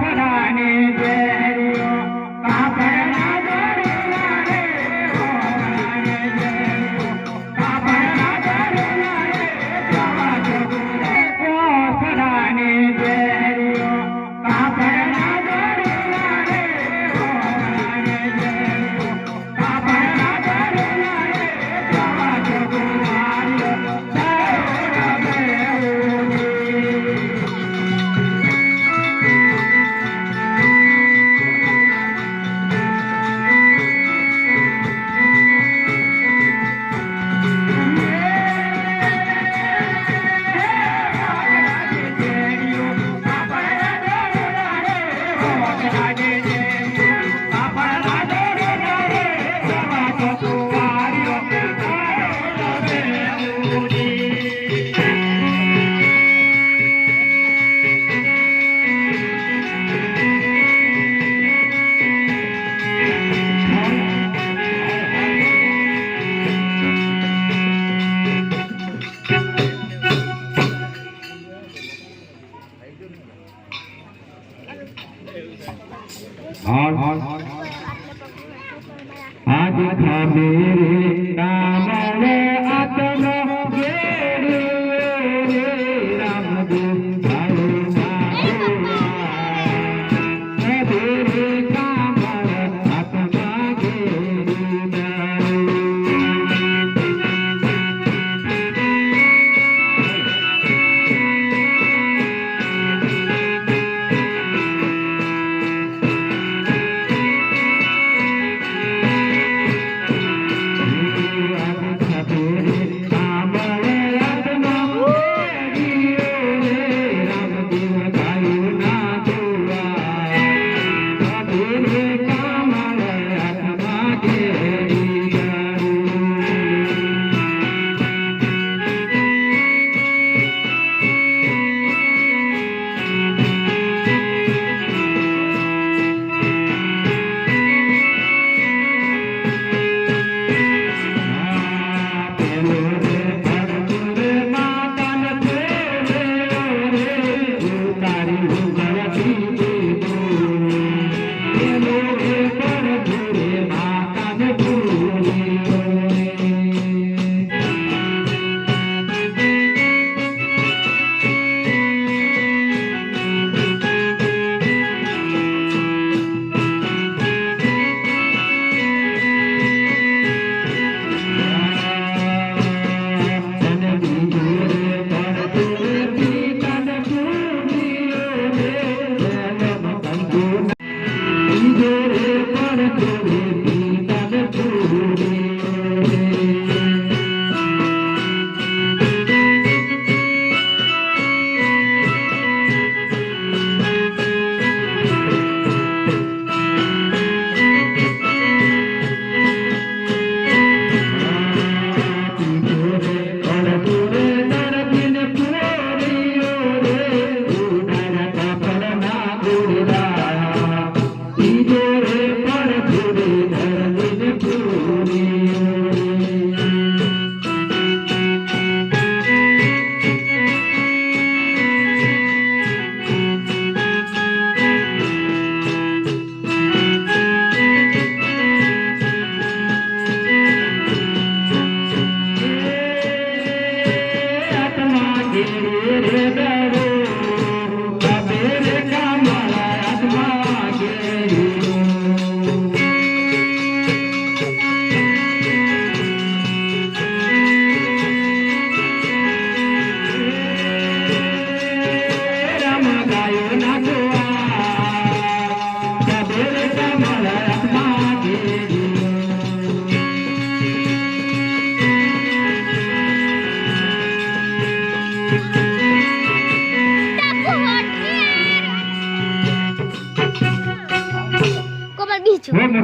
ಕಣಾನಿಗೆ আজ খাবে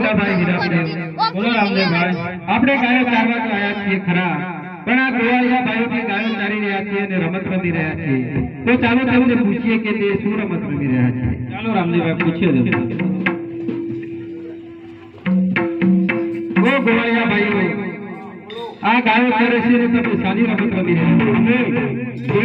બીજું ભાઈ હીરાભાઈ બોલો રામદેવભાઈ. આપણે ગાયો ચારવા તો આયા છીએ ખરા. પણ આ ગોવાળિયા ભાઈઓથી ગાયો ચારી રહ્યા છીએ અને રમત રમી રહ્યા છીએ. તો ચાલો તેમને પૂછીએ કે તે શું રમત રમી રહ્યા છે. ચાલો રામદેવભાઈ પૂછીએ તેમને. ઓ ગોવાળિયા ભાઈઓ આ ગાયો ચારે છે તમે સાની રમત રમી રહ્યા છો?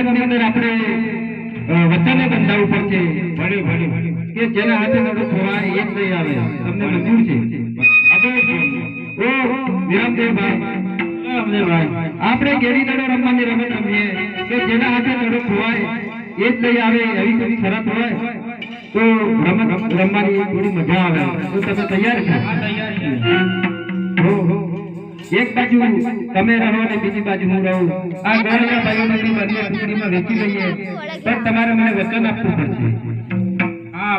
એ અંદર આપણે વચને બંધાવવું પડશે કે જેના હાથે નડો થવા એ જ લઈ આવે. તમને મંજૂર છે. આપણે ઓ વિરામદેવભાઈ. આપણે ગેડી દડો રમવાની રમત રમીએ. કે જેના હાથે દડો ખોવાય એ જ લઈ આવે એવી કોઈ શરત હોય? તો રમત રમવાની થોડી મજા આવે. તો તમે તૈયાર છો. એક બાજુ તમે રહો ને બીજી બાજુ હું રહું. આ ગોળના ભાઈઓને બંને વેચી લઈએ. પણ તમારે મને વચન આપવું પડશે. હા